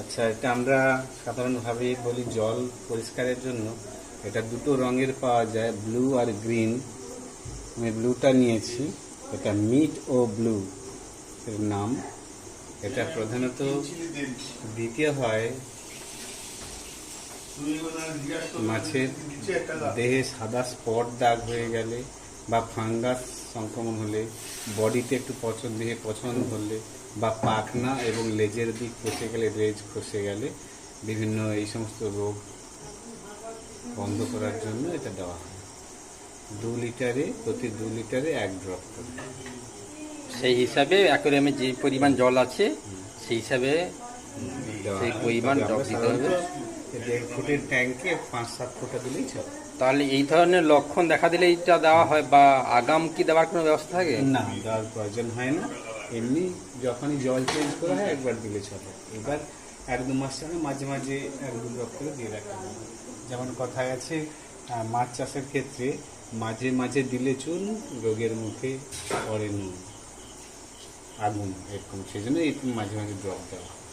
আচ্ছা এটা আমরা সাধারণভাবে বলি জল পরিষ্কারের জন্য। এটা দুটো রঙের পাওয়া যায়, ব্লু আর গ্রিন। আমি ব্লুটা নিয়েছি। এটা মিট ও ব্লু এর নাম। এটা প্রধানত দ্বিতীয় হয় মাছের দেহে সাদা স্পট দাগ হয়ে গেলে বা ফাঙ্গাস সংক্রমণ হলে, বডিতে একটু পচন দেহে পছন হলে বা পাখনা এবং লেজের দিক খসে গেলে, লেজ খসে গেলে বিভিন্ন এই সমস্ত রোগ বন্ধ করার জন্য এটা দেওয়া হয়। দু লিটারে, প্রতি দু লিটারে এক ড্রপ করে। সেই হিসাবে অ্যাকোরিয়ামে যে পরিমাণ জল আছে, সেই হিসাবে সেই পরিমাণ তবে দিতে হবে। দেড় ফুটের ট্যাঙ্কে পাঁচ সাত ফুটা দিলেই চলে। তাহলে এই ধরনের লক্ষণ দেখা দিলে এইটা দেওয়া হয় বা আগাম কি দেওয়ার কোনো ব্যবস্থা থাকে? না দেওয়ার প্রয়োজন হয় না। এমনি যখনই জল চেঞ্জ করা হয় একবার দিলে চলে। এবার এক দু মাস ছাড়া মাঝে মাঝে এক দু ড্রপ করে দিয়ে রাখতে হবে যেমন কথায় আছে মাছ চাষের ক্ষেত্রে মাঝে মাঝে দিলে চুন রোগের মুখে পড়ে নুন আগুন এরকম। সেই জন্য মাঝে মাঝে ড্রপ দেওয়া হয়।